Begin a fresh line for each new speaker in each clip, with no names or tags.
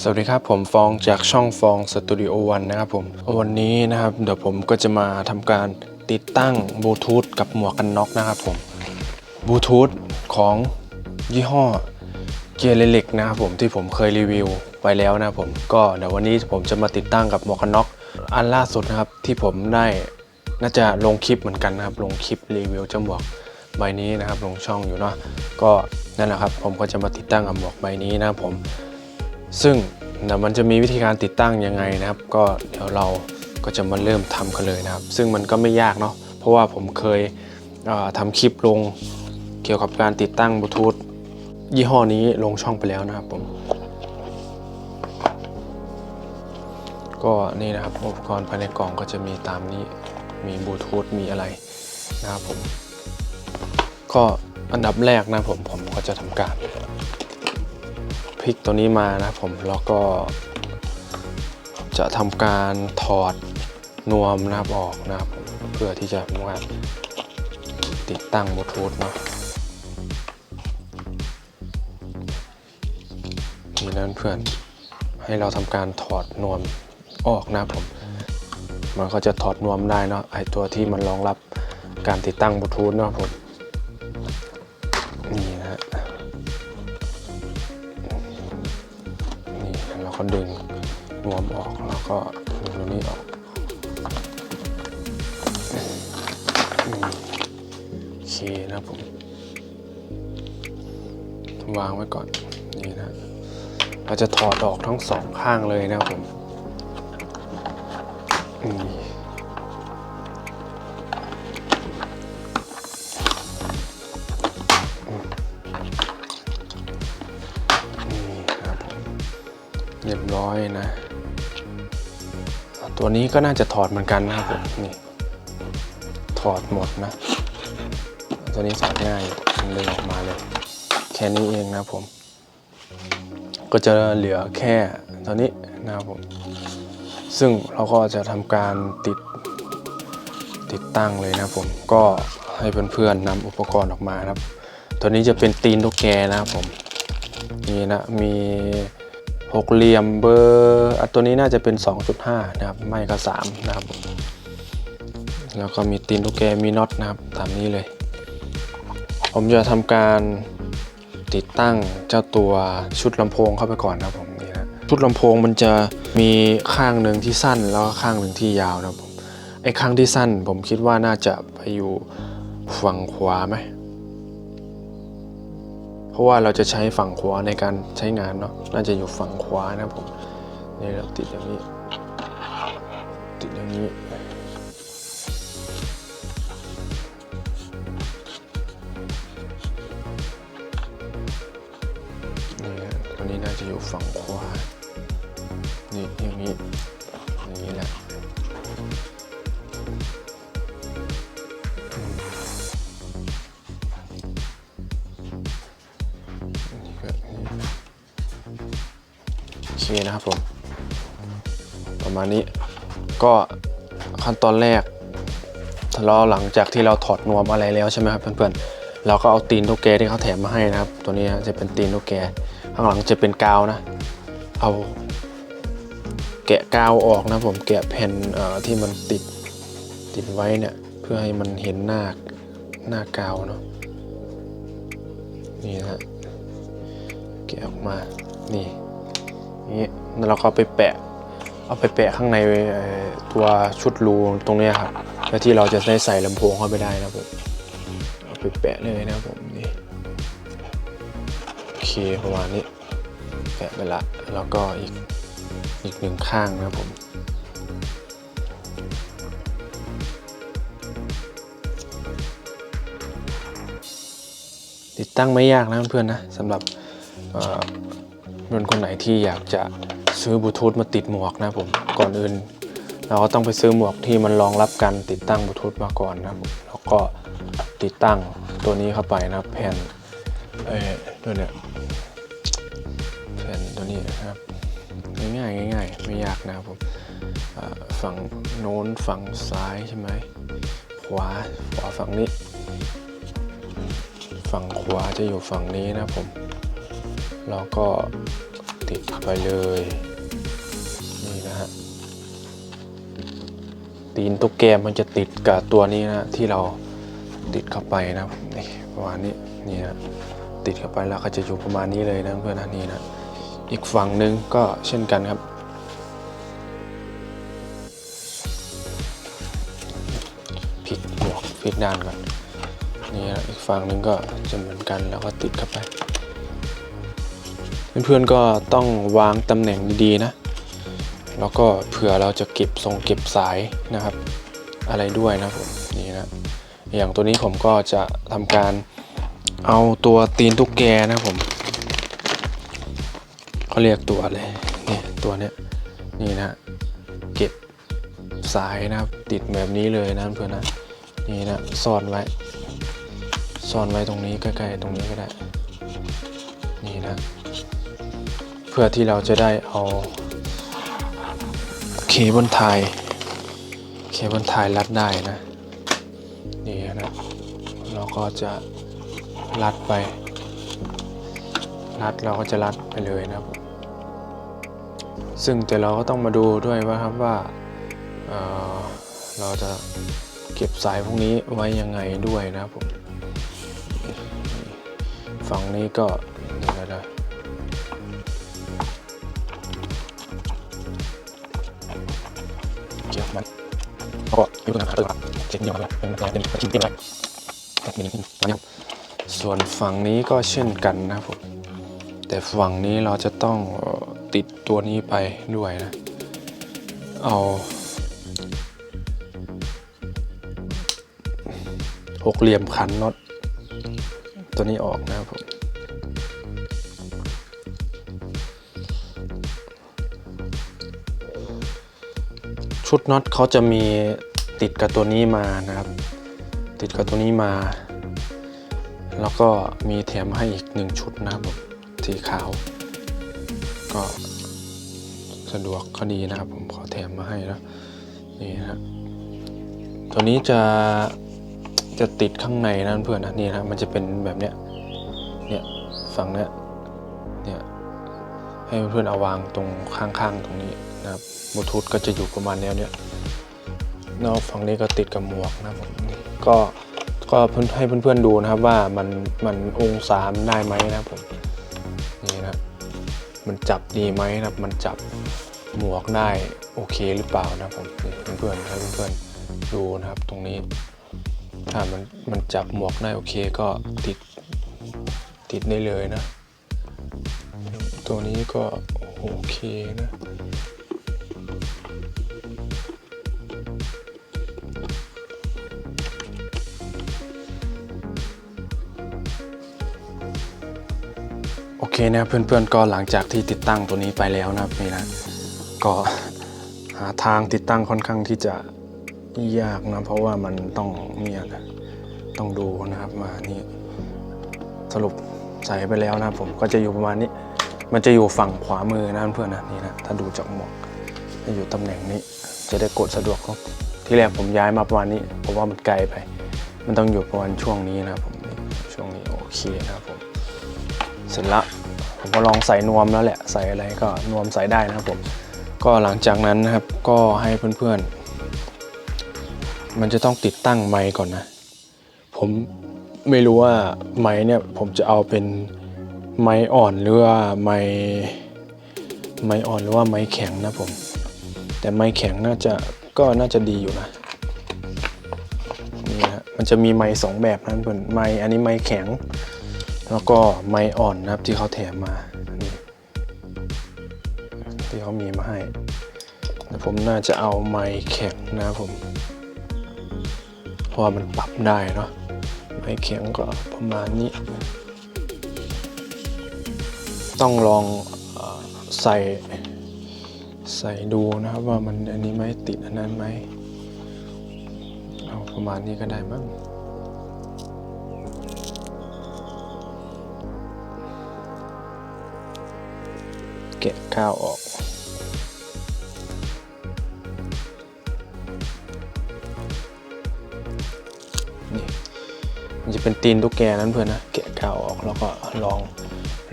สวัสดีครับผมฟองจากช่องฟองสตูดิโอวันนะครับผมวันนี้นะครับเดี๋ยวผมก็จะมาทำการติดตั้งบลูทูธกับหมวกกันน็อกนะครับผมบลูทูธของยี่ห้อเกียร์เล็กนะครับผมที่ผมเคยรีวิวไว้แล้วนะครับผมก็เดี๋ยววันนี้ผมจะมาติดตั้งกับหมวกกันน็อกอันล่าสุดนะครับที่ผมได้น่าจะลงคลิปเหมือนกันนะครับลงคลิปรีวิวเจ้าหมวกใบนี้นะครับลงช่องอยู่เนาะก็นั่นแหละครับผมก็จะมาติดตั้งกับหมวกใบนี้นะครับผม ซึ่งเดี๋ยวมันจะมีวิธีการติดตั้งยังไงนะครับ ก็เดี๋ยวเราก็จะมาเริ่มทำกันเลยนะครับ ซึ่งมันก็ไม่ยากเนาะเพราะว่าผมเคยเอ่อทำคลิปลงเกี่ยวกับการติดตั้งบลูทูธยี่ห้อนี้ลงช่องไปแล้วนะครับผม ก็นี่นะครับอุปกรณ์ภายในกล่องก็จะมีตามนี้มีบลูทูธมีอะไรนะครับผม ก็อันดับแรกนะผมผมก็จะทำการ พลิกตัวนี้มานะผมแล้วก็ จะทำการถอดนวมนะครับออกนะครับผมเพื่อที่จะทำการติดตั้งบลูทูธเนาะนี่นั่นเพื่อนให้เราทำการถอดนวมออกนะผม มันก็จะถอดนวมได้เนาะไอตัวที่มันรองรับการติดตั้งบลูทูธเนาะผม ก็ดึงรวมออกแล้วก็ดึงตัวนี้ออกโอเคนะผมวางไว้ก่อนนี่นะเราจะถอดออกทั้งสองข้างเลยนะผมนี่ ตัวนี้ก็น่าจะถอดเหมือนกันนะครับผมนี่ถอดหมดนะ ตัวนี้ถอดง่ายมันเลยออกมาเลย แค่นี้เองนะผม ก็จะเหลือแค่ตัวนี้นะครับผม ซึ่งเราก็จะทำการติดติดตั้งเลยนะผมก็ให้เพื่อนๆนำอุปกรณ์ออกมาครับ ตัวนี้จะเป็นตีนตุ๊กแกนะครับผมนี่นะมี หกเหลี่ยมเบอร์อะตัวนี้น่าจะเป็น 2.5 นะครับ ไม่ก็ 3 นะครับ แล้วก็มีตีนลูกแกมีน็อตนะครับ ตามนี้เลย ผมจะทำการติดตั้งเจ้าตัวชุดลำโพงเข้าไปก่อนนะผมนี่นะชุดลำโพงมันจะมีข้างหนึ่งที่สั้นแล้วก็ข้างหนึ่งที่ยาวนะผมไอ้ข้างที่สั้นผมคิดว่าน่าจะไปอยู่ฝั่งขวาไหม เพราะว่าเราจะใช้ฝั่งขวาในการใช้งานเนาะน่าจะอยู่ฝั่งขวานะผมนี่เราติดอย่างนี้ ติดอย่างนี้นี่ตัวนี้น่าจะอยู่ฝั่งขวานี่อย่างนี้ นะครับผม ประมาณนี้ก็ขั้นตอนแรกเราหลังจากที่เราถอดนวมอะไรแล้วใช่ไหมครับเพื่อนๆเราก็เอาตีนตุ๊กแกที่เขาแถมมาให้นะครับ ตัวนี้จะเป็นตีนตุ๊กแกข้างหลังจะเป็นกาวนะ เอาแกะกาวออกนะผมแกะแผ่นที่มันติดติดไว้เนี่ยเพื่อให้มันเห็นหน้าหน้ากาวเนาะนี่นะฮะแกะออกมานี่ นี่แล้วเราก็ไปแปะ เอาไปแปะข้างในตัวชุดรูตรงนี้ครับเพื่อที่เราจะได้ใส่ลำโพงเข้าไปได้นะครับผมเอาไปแปะเลยนะครับผมนี่โอเคประมาณนี้แปะไปละแล้วก็อีกอีกหนึ่งข้างนะครับผมติดตั้งไม่ยากนะเพื่อนๆนะสำหรับ เอ่อเพื่อนคนไหนที่อยากจะซื้อบลูทูธมาติดหมวกนะผมก่อนอื่น เราก็ต้องไปซื้อหมวกที่มันรองรับการติดตั้งบลูทูธมาก่อนนะผมแล้วก็ติดตั้งตัวนี้เข้าไปนะครับแผ่นเอ้ตัวเนี้ยแผ่นตัวนี้นะครับง่ายๆง่ายๆไม่ยากนะครับผมฝั่งโน้นฝั่งซ้ายใช่ไหมขวาขวาฝั่งนี้ ฝั่งขวาจะอยู่ฝั่งนี้นะผม แล้วก็ติดเข้าไปเลย นี่นะฮะ ตีนตุ๊กแกมันจะติดกับตัวนี้นะที่เราติดเข้าไปนะนี่ประมาณนี้นี่นะติดเข้าไปแล้วก็จะอยู่ประมาณนี้เลยนะเพื่อนนะนี่นะอีกฝั่งหนึ่งก็เช่นกันครับพลิกหมวกพลิกด้านก่อนนี่นะอีกฝั่งหนึ่งก็จะเหมือนกันแล้วก็ติดเข้าไป เพื่อนๆก็ต้องวางตำแหน่งดีๆนะ แล้วก็เผื่อเราจะเก็บทรงเก็บสายนะครับ อะไรด้วยนะผมนี่นะอย่างตัวนี้ผมก็จะทำการเอาตัวตีนตุ๊กแกนะผมเขาเรียกตัวอะไรนี่ตัวเนี้ยนี่นะเก็บสายนะครับติดแบบนี้เลยนะเพื่อนนะนี่นะซ่อนไว้ซ่อนไว้ตรงนี้ใกล้ๆตรงนี้ก็ได้ นี่นะ เพื่อที่เราจะได้เอาเคเบิลไทยเคเบิลไทยรัดได้นะนี่นะเราก็จะรัดไปรัดเราก็จะรัดไปเลยนะครับ ซึ่งแต่เราก็ต้องมาดูด้วยว่าครับว่าเเราจะเก็บสายพวกนี้ไว้ยังไงด้วยนะครับผมฝั่งนี้ก็ เพราะว่าอยู่ตรงนั้นตัวเช็ดเดียวกันเป็นแต่เป็นชิ้นเดียวกันแต่เป็นมันยังส่วนฝั่งนี้ก็เช่นกันนะครับผมแต่ฝั่งนี้เราจะต้องติดตัวนี้ไปด้วยนะ เอาหกเหลี่ยมขันน็อตตัวนี้ออกนะครับผม ชุดน็อตเขาจะมีติดกับตัวนี้มานะครับ ติดกับตัวนี้มา แล้วก็มีแถมให้อีกหนึ่งชุดนะครับสีขาว ก็สะดวกก็ดีนะครับ ผมขอแถมมาให้แล้วนี่นะตัวนี้จะจะติดข้างในนะเพื่อนนะนี่นะมันจะเป็นแบบเนี้ยเนี่ยฝั่งเนี้ยเนี่ยให้เพื่อนเอาวางตรงข้างๆตรงนี้ บลูทูธก็จะอยู่ประมาณแนวเนี้ยแล้วฝั่งนี้ก็ติดกับหมวกนะผมก็ก็ให้เพื่อนๆดูนะครับว่ามันมันองศามันได้ไหมนะผมนี่นะมันจับดีไหมนะมันจับหมวกได้โอเคหรือเปล่านะผมเพื่อนๆให้เพื่อนๆดูนะครับตรงนี้ ถ้ามันมันจับหมวกได้โอเคก็ติดติดได้เลยนะ ตัวนี้ก็โอเคนะ นะครับเพื่อนๆก็หลังจากที่ติดตั้งตัวนี้ไปแล้วนะครับนี่นะก็หาทางติดตั้งค่อนข้างที่จะยากนะเพราะว่ามันต้องเมีอะต้องดูนะครับมานี่สรุปใส่ไปแล้วนะผมก็จะอยู่ประมาณนี้ มันจะอยู่ฝั่งขวามือนะเพื่อนๆนะนี่นะถ้าดูจากหมวกจะอยู่ตำแหน่งนี้ จะได้กดสะดวกครับที่แรกผมย้ายมาประมาณนี้เพราะว่ามันไกลไป มันต้องอยู่ประมาณช่วงนี้นะผมช่วงนี้โอเคนะครับผมเสร็จละ ผมก็ลองใส่นวมแล้วแหละใส่อะไรก็นวมใส่ได้นะครับผมก็หลังจากนั้นนะครับก็ให้เพื่อนๆ มันจะต้องติดตั้งไมค์ก่อนนะ ผมไม่รู้ว่าไมค์เนี่ยผมจะเอาเป็นไมค์อ่อนหรือว่าไมค์ไมค์อ่อนหรือว่าไมค์แข็งนะผม แต่ไมค์แข็งน่าจะก็น่าจะดีอยู่นะนี่นะมันจะมีไมค์สองแบบนะเพื่อนไมค์อันนี้ไมค์แข็ง แล้วก็ไม้อ่อนนะครับที่เขาแถมมานี่ที่เขามีมาให้แต่ผมน่าจะเอาไม้แข็งนะผม เพราะว่ามันปรับได้เนาะไม้แข็งก็ประมาณนี้ ต้องลองอใส่ใส่ดูนะครับว่ามันอันนี้ไหมติดอันนั้นไหมเอาประมาณนี้ก็ได้มั้ง ข้าวออก นี่มันจะเป็นตีนตุ๊กแกนั้นเพื่อนนะแกะข้าวออกแล้วก็ลอง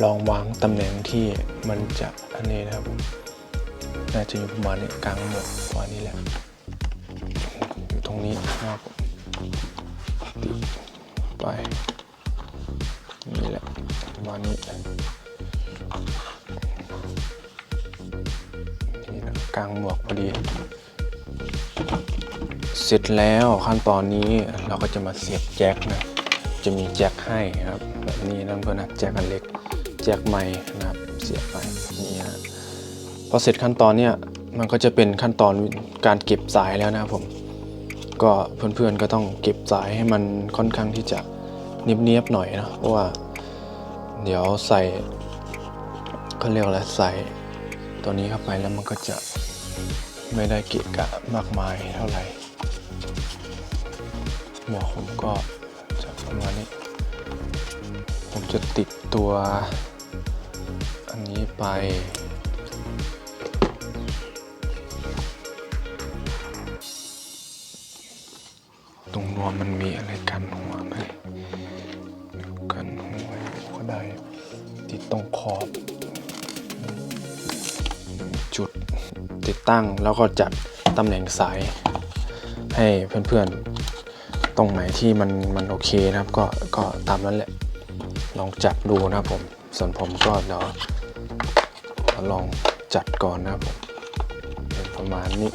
ลองวางตำแหน่งที่มันจะอันนี้นะครับผมน่าจะอยู่ประมาณนี้กลางหมวกประมาณนี้แหละอยู่ตรงนี้นะครับผมติดไปนี่แหละประมาณนี้ ลางหมวกพอดี เสร็จแล้วขั้นตอนนี้เราก็จะมาเสียบแจ็คนะ จะมีแจ็คให้ครับแบบนี้นั่นเพื่อนนะแจ็คอันเล็กแจ็คไม้นะครับเสียบไปนี่ฮะพอเสร็จขั้นตอนเนี้ยมันก็จะเป็นขั้นตอนการเก็บสายแล้วนะครับผมก็เพื่อนๆก็ต้องเก็บสายให้มันค่อนข้างที่จะเนียบๆหน่อยนะเพราะว่า เดี๋ยวใส่เขาเรียกอะไรใส่ตัวนี้เข้าไปแล้วมันก็จะ ไม่ได้เกะกะมากมายเท่าไหร่หมวกผมก็จะประมาณนี้ ผมจะติดตัว อันนี้ไป ตรงนวมมันมีอะไรกันหัวไหมกันหัวก็ได้ ติดตรงขอบ จุดติดตั้งแล้วก็จัดตำแหน่งสายให้เพื่อนๆ ตรงไหนที่มันมันโอเคนะครับ ก็ก็ตามนั้นแหละ ลองจัดดูนะครับผม ส่วนผมก็เดี๋ยวลองจัดก่อนนะครับผมเป็นประมาณนี้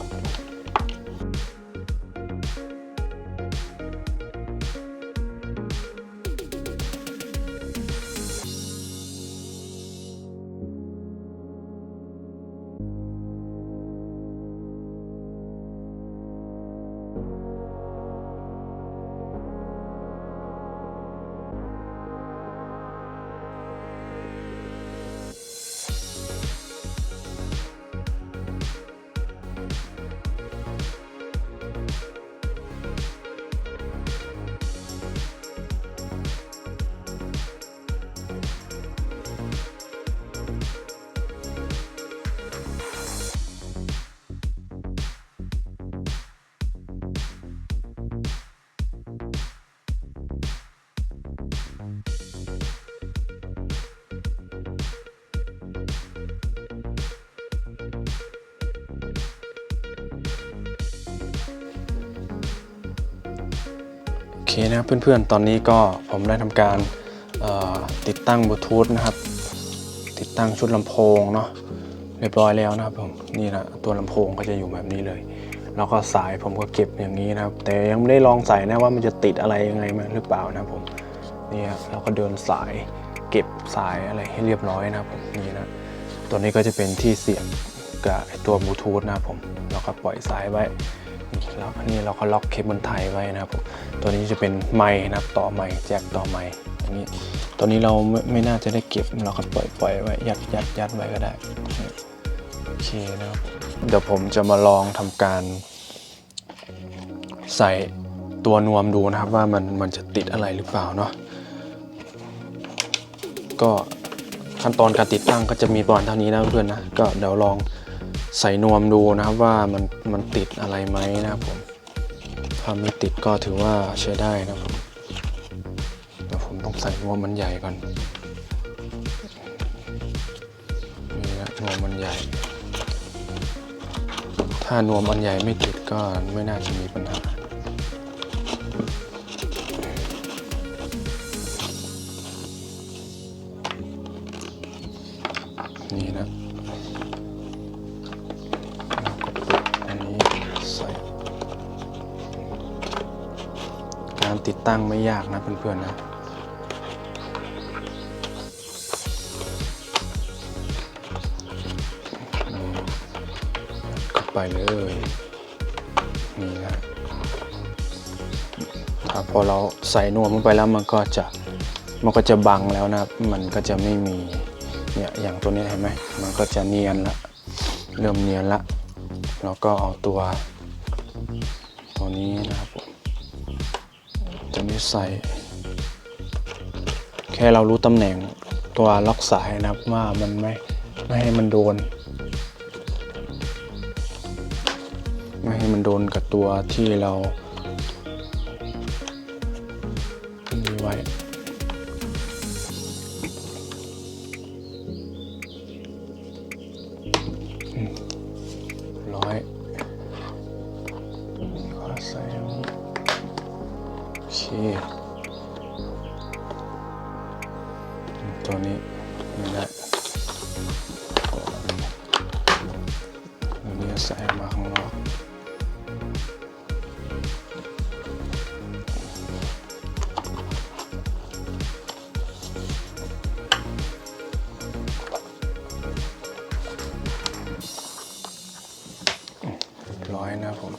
นะครับเพื่อนๆ ตอนนี้ก็ผมได้ทำการติดตั้งบลูทูธนะครับ ติดตั้งชุดลำโพงเนาะเรียบร้อยแล้วนะครับผมนี่นะตัวลำโพงก็จะอยู่แบบนี้เลย แล้วก็สายผมก็เก็บอย่างนี้นะครับ แต่ยังไม่ได้ลองใส่นะว่ามันจะติดอะไรยังไงมาหรือเปล่านะครับผมนี่ครับเราก็เดินสายเก็บสายอะไรให้เรียบร้อยนะครับผมนี่นะตัวนี้ก็จะเป็นที่เสียบกับตัวบลูทูธนะครับผมแล้วก็ปล่อยสายไว้ แล้วอันนี้เราก็ล็อกเคเบิลไทยไว้นะครับผมตัวนี้จะเป็นไม้นะครับต่อไม้แจ็คต่อไม้อย่างนี้ตัวนี้เราไม่ไม่น่าจะได้เก็บเราก็ปล่อยปล่อยไว้ยัดยัดยัดไว้ก็ได้โอเคนะครับเดี๋ยวผมจะมาลองทำการ ใส่ตัวนวมดูนะครับว่ามันมันจะติดอะไรหรือเปล่าเนาะก็ขั้นตอนการติดตั้งก็จะมีประมาณเท่านี้นะเพื่อนนะก็เดี๋ยวลอง ใส่นวมดูนะครับว่ามันมันติดอะไรไหมนะครับผมถ้าไม่ติดก็ถือว่าใช้ได้นะครับผมเดี๋ยวผมต้องใส่นวมมันใหญ่ก่อนนี่นะนวมมันใหญ่ ถ้านวมมันใหญ่ไม่ติดก็ไม่น่าจะมีปัญหา ตั้งไม่ยากนะเพื่อนๆนะเข้าไปเลยนี่นะถ้าพอเราใส่นวมลงไปแล้วมันก็จะมันก็จะบังแล้วนะครับ มันก็จะไม่มีเนี่ยอย่างตัวนี้เห็นไหมมันก็จะเนียนละ เริ่มเนียนละ แล้วก็เอาตัว ใส่ แค่เรารู้ตำแหน่งตัวล็อกสายนะครับว่ามันไม่ไม่ให้มันโดน ไม่ให้มันโดนกับตัวที่เรานี่ไว้ ผม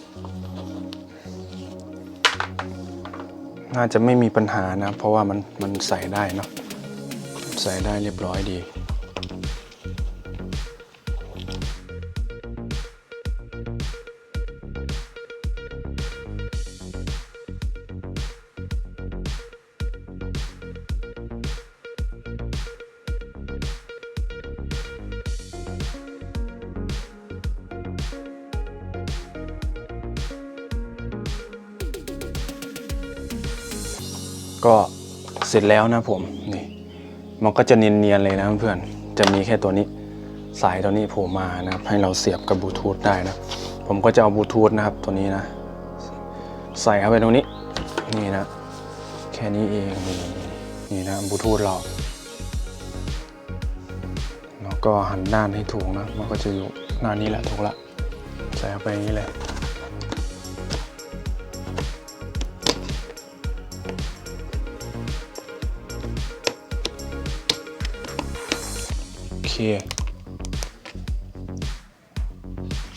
น่าจะไม่มีปัญหานะ เพราะว่ามันมันใส่ได้เนาะใส่ได้เรียบร้อยดี เสร็จแล้วนะผมนี่มันก็จะเนียนๆเลยนะเพื่อนจะมีแค่ตัวนี้สายตัวนี้โผล่มานะครับให้เราเสียบกับบลูทูธได้นะ ผมก็จะเอาบลูทูธนะครับตัวนี้นะ ใส่เข้าไปตรงนี้นี่นะ แค่นี้เองนี่นี่นะบลูทูธเราแล้วก็หันด้านให้ถูกนะ มันก็จะอยู่หน้านี้แหละถูกละใส่เข้าไปอย่างนี้เลย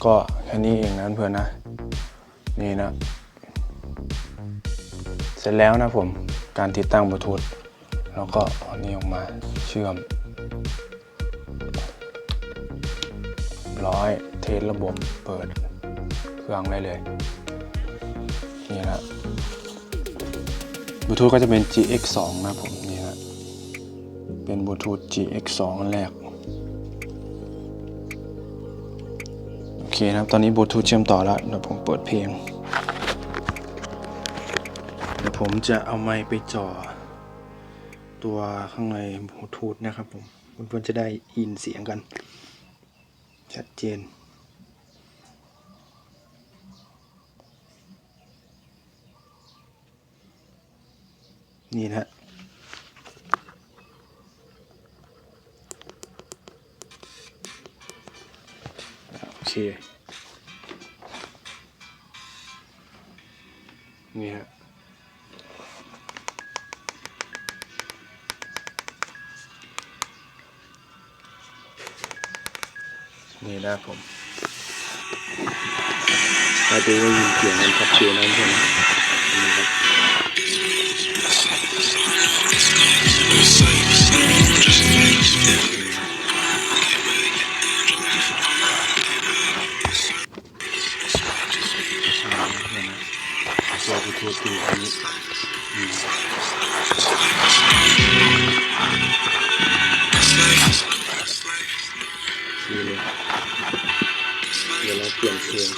ก็แค่นี้เองนะเพื่อนนะ นี่นะ เสร็จแล้วนะผม การติดตั้งบลูทูธแล้วก็เอานี้ออกมาเชื่อม ร้อยเทสระบบเปิดเครื่องได้เลย นี่นะบลูทูธก็จะเป็น GX 2 นะผม นี่นะเป็นบลูทูธ GX 2 อันแรก เคนะครับ ตอนนี้บลูทูธเชื่อมต่อแล้วเดี๋ยวผมเปิดเพลง เดี๋ยวผมจะเอาไมค์ไปจ่อ ตัวข้างในบลูทูธนะครับผมเพื่อนๆจะได้ยินเสียงกัน ชัดเจนนี่นะ เค นี่ฮะนี่นะผมถ้าจะได้ยินเสียงมันชัดเจนนั้นใช่ไหม ตัวบลูทูธอยู่อันนี้อืมนี่เลยเดี๋ยวเราเปลี่ยนเพลง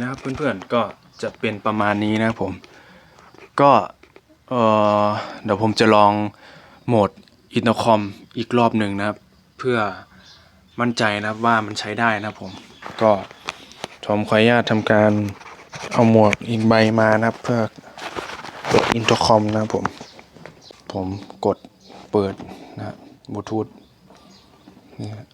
นะครับเพื่อนๆก็จะเป็นประมาณนี้นะผมก็เออเดี๋ยวผมจะลองโหมดอินเตอร์คอมอีกรอบหนึ่งนะครับ เพื่อมั่นใจนะครับว่ามันใช้ได้นะผมก็ผมขออนุญาตทำการเอาหมวกอีกใบมานะครับ เพื่อกดอินเตอร์คอมนะครับผม ผมกดเปิดนะบลูทูธนี่ฮะ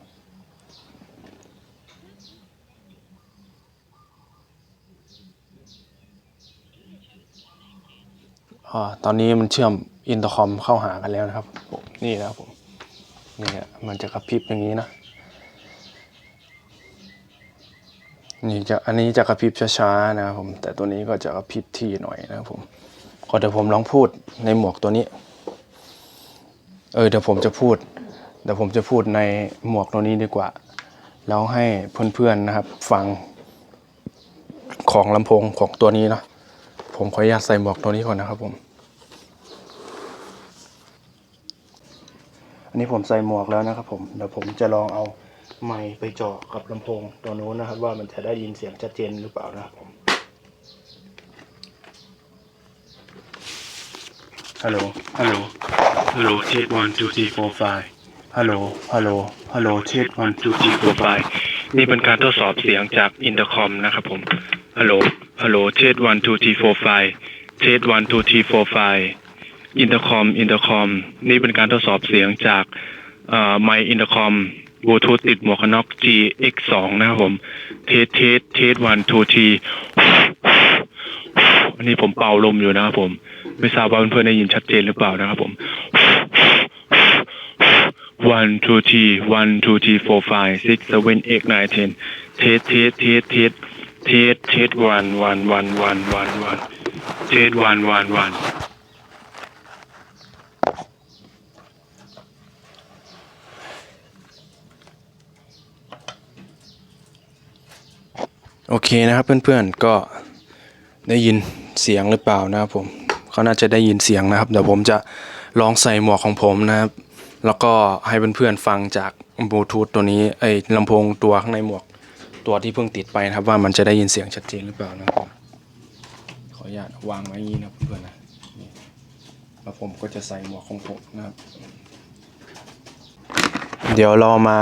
อ่า ตอนนี้มันเชื่อมอินเตอร์คอมเข้าหากันแล้วนะครับผมนี่นะครับผมนี่ฮะมันจะกระพริบอย่างนี้นะนี่จะอันนี้จะกระพริบช้าๆนะครับผมแต่ตัวนี้ก็จะกระพริบที่หน่อยนะครับผมก็เดี๋ยวผมลองพูดในหมวกตัวนี้ เออเดี๋ยวผมจะพูดเดี๋ยวผมจะพูดในหมวกตัวนี้ดีกว่า แล้วให้เพื่อนๆนะครับ ฟังของลำโพงของตัวนี้เนาะ ผมขออนุญาตใส่หมวกตัวนี้ก่อนนะครับผม อันนี้ผมใส่หมวกแล้วนะครับผม เดี๋ยวผมจะลองเอาไมค์ไปเจาะกับลำโพงตัวนู้นนะครับ ว่ามันจะได้ยินเสียงชัดเจนหรือเปล่านะครับผม ฮัลโหล ฮัลโหล ฮัลโหลเทส one two three four five ฮัลโหล ฮัลโหล ฮัลโหลเทส one two three four five นี่เป็นการทดสอบเสียงจากอินเตอร์คอมนะครับผม ฮัลโหล ฮัลโหลเทส one two three four five เทส one two three four five อินเตอร์คอมอินเตอร์คอมนี่เป็นการทดสอบเสียงจากไมค์อินเตอร์คอมบลูทูธติดหมวกกันน็อก GX2 นะครับผม เทสเทสเทส one two three อันนี้ผมเป่าลมอยู่นะครับผม ไม่ทราบว่าเพื่อนๆได้ยินชัดเจนหรือเปล่านะครับผม one two three one two three four five six seven eight nine ten เทสเทสเทสเทส เทสเทส one one one one one one เทส one one one โอเคนะครับเพื่อนๆก็ได้ยินเสียงหรือเปล่านะครับผมเขาน่าจะได้ยินเสียงนะครับ เดี๋ยวผมจะลองใส่หมวกของผมนะครับ แล้วก็ให้เพื่อนๆฟังจากบลูทูธตัวนี้ไอ้ลำโพงตัวข้างในหมวก ตัวที่เพิ่งติดไปนะครับว่ามันจะได้ยินเสียงชัดเจนหรือเปล่านะครับ ขออนุญาตวางไว้อย่างนี้นะเพื่อนๆนะแล้วผมก็จะใส่หมวกของผมนะครับ เดี๋ยวเรามา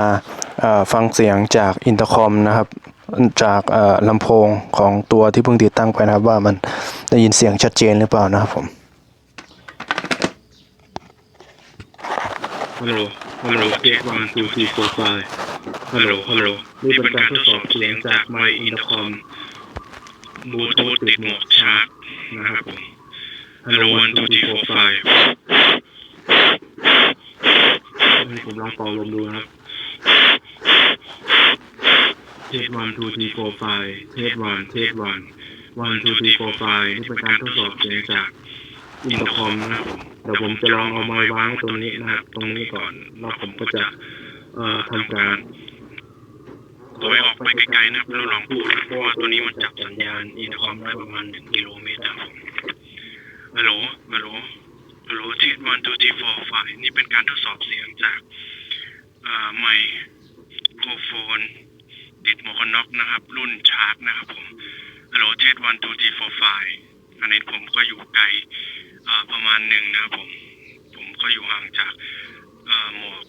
ฟังเสียงจากอินเตอร์คอมนะครับ จากลำโพงของตัวที่เพิ่งติดตั้งไปนะครับว่ามันได้ยินเสียงชัดเจนหรือเปล่านะครับผม
ฮัลโหลฮัลโหลเจ็ดวันทูทีโฟร์ไฟ ฮัลโหล ฮัลโหล นี่เป็นการทดสอบเสียงจากไมค์อินเตอร์คอมบลูทูธติดหมวกชาร์จนะครับผมฮัลโหลวันทูทีโฟร์ไฟนี่ผมลองเป่าลมดูนะครับเทสวันทูทีโฟร์ไฟเทสวันเทสวันวันทูทีโฟร์ไฟนี่เป็นการทดสอบเสียงจากอินเตอร์คอมนะครับผมเดี๋ยวผมจะลองเอาไม้วางไว้ตรงนี้นะครับ ตรงนี้ก่อน แล้วผมก็จะเอ่อทำการ ตัวให้ออกไปไกลๆนะครับแล้วลองพูดเพราะว่าตัวนี้มันจับสัญญาณอินเตอร์คอมได้ประมาณหนึ่งกิโลเมตรนะครับผมฮัลโหลฮัลโหลฮัลโหลเทสวันทูทีโฟร์ไฟนี่เป็นการทดสอบเสียงจากไมโครโฟน ติดหมวกกันน็อกนะครับ รุ่นชาร์กนะครับผมฮัลโหลเทสวันทูทีโฟร์ไฟอันนี้ผมก็อยู่ไกลประมาณหนึ่งนะครับผม ผมก็อยู่ห่างจากหมวก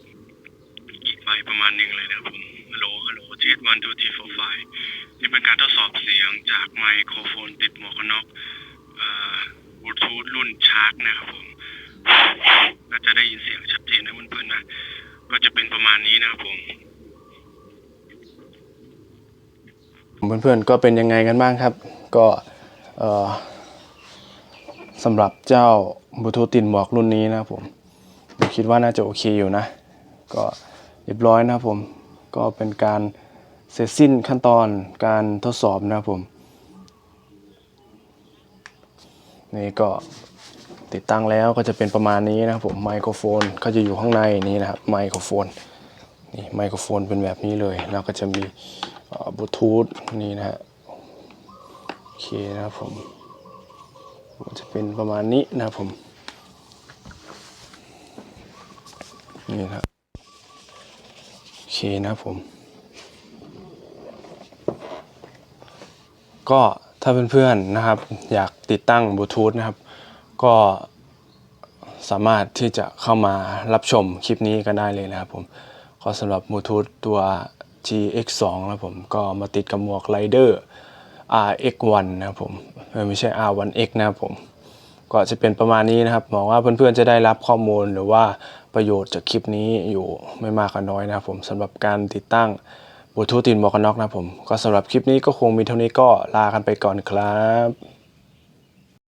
อีกไปประมาณหนึ่งเลยนะครับผม ฮัลโหลฮัลโหลเทสวันทูทีโฟร์ไฟนี่เป็นการทดสอบเสียงจากไมโครโฟนติดหมวกกันน็อกอ่อบลูทูธรุ่นชาร์กนะครับผมน่าจะได้ยินเสียงชัดเจนนะเพื่อนๆนะ ก็จะเป็นประมาณนี้นะครับผม
เพื่อนๆก็เป็นยังไงกันบ้างครับ ก็เอ่อสำหรับเจ้าบลูทูธติดหมวกรุ่นนี้นะครับผมผมคิดว่าน่าจะโอเคอยู่นะ ก็เรียบร้อยนะครับผม ก็เป็นการเสร็จสิ้นขั้นตอนการทดสอบนะครับผม นี่ก็ติดตั้งแล้วก็จะเป็นประมาณนี้นะครับผมไมโครโฟนก็จะอยู่ข้างในนี้นะครับไมโครโฟนนี่ไมโครโฟนเป็นแบบนี้เลย แล้วก็จะมีบลูทูธนี่นะฮะโอเคนะครับผมมันจะเป็นประมาณนี้นะครับผมนี่นะครับ นะครับผม ก็ถ้าเพื่อนๆนะครับ อยากติดตั้งบลูทูธนะครับ ก็สามารถที่จะเข้ามารับชมคลิปนี้กันได้เลยนะครับผมก็สำหรับบลูทูธตัว GX2 นะครับผมก็มาติดกับหมวก Rider RX1 นะครับผมไม่ใช่ R1X นะครับผม ก็จะเป็นประมาณนี้นะครับหวังว่าเพื่อนๆจะได้รับข้อมูลหรือว่าประโยชน์จากคลิปนี้อยู่ไม่มากก็น้อยนะครับผมสำหรับการติดตั้งบลูทูธติดหมวกกันน็อกนะครับผม ก็สำหรับคลิปนี้ก็คงมีเท่านี้ก็ลากันไปก่อนครับ